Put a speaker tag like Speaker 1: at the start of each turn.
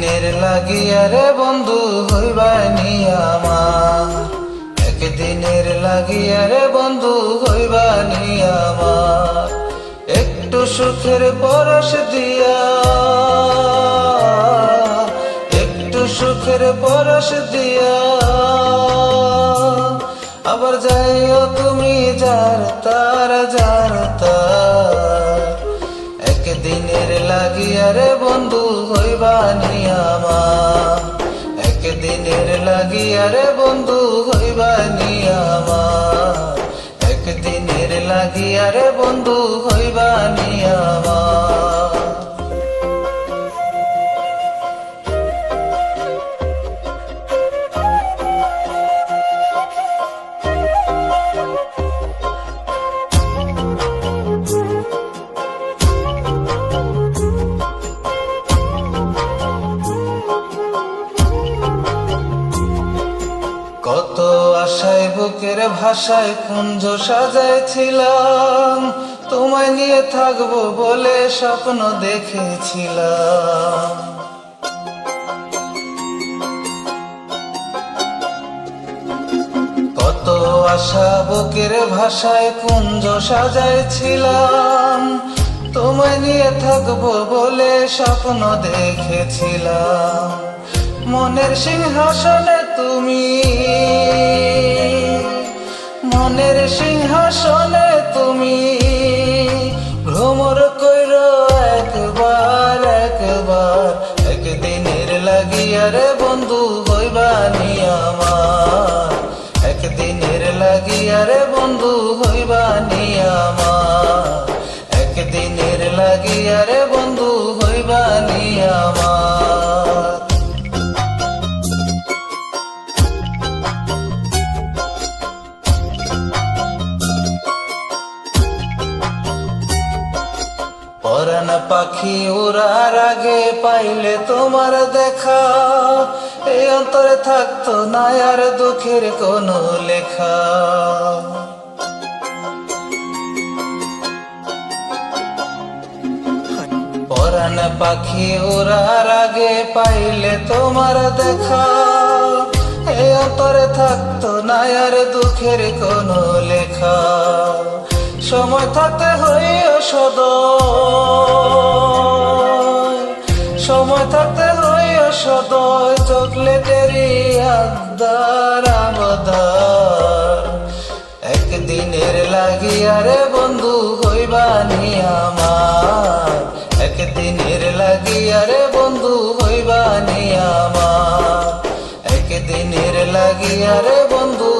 Speaker 1: একদিনের লাগিয়া রে বন্ধু হইবানি আমার। একদিনের লাগিয়া রে বন্ধু হইবানি আমার। একটু সুখের পরশ দিয়া, একটু সুখের পরশ দিয়া। আবার যাইও তুমি যার, তার যার, তার একদিনের লাগিয়া রে বন্ধু হইবানি আমার। একদিনের লাগিয়ারে বন্ধু হইবানি আমার। একদিনের লাগিয়ারে বন্ধু হইবানি আমার। বুকের ভাষায় কুঞ্জ সাজাইছিলাম। তোমায় নিয়ে থাকব বলে স্বপ্ন দেখেছিলাম। কত আশা বুকের ভাষায় কুঞ্জ সাজাইছিলাম। তোমায় নিয়ে থাকব বলে স্বপ্ন দেখেছিলাম। মনের সিংহাসনে তুমি লাগিয়া রে বন্ধু হইবানি আমার। পরাণ পাখি উড়ার আগে পাইলে তোমার দেখা। এই অন্তরে থাকতো না আর দুঃখের কোনো লেখা। পরাণ পাখি উড়ার আগে পাইলে তোমার দেখা। এ অন্তরে থাকতো না আর দুঃখের কোনো লেখা। সময় থাকতে হইও সদ সময় থাকতে হইও সদয় চকলেটেরই আদার আমদার একদিনের লাগিয়া রে লাগিয়া বন্ধু।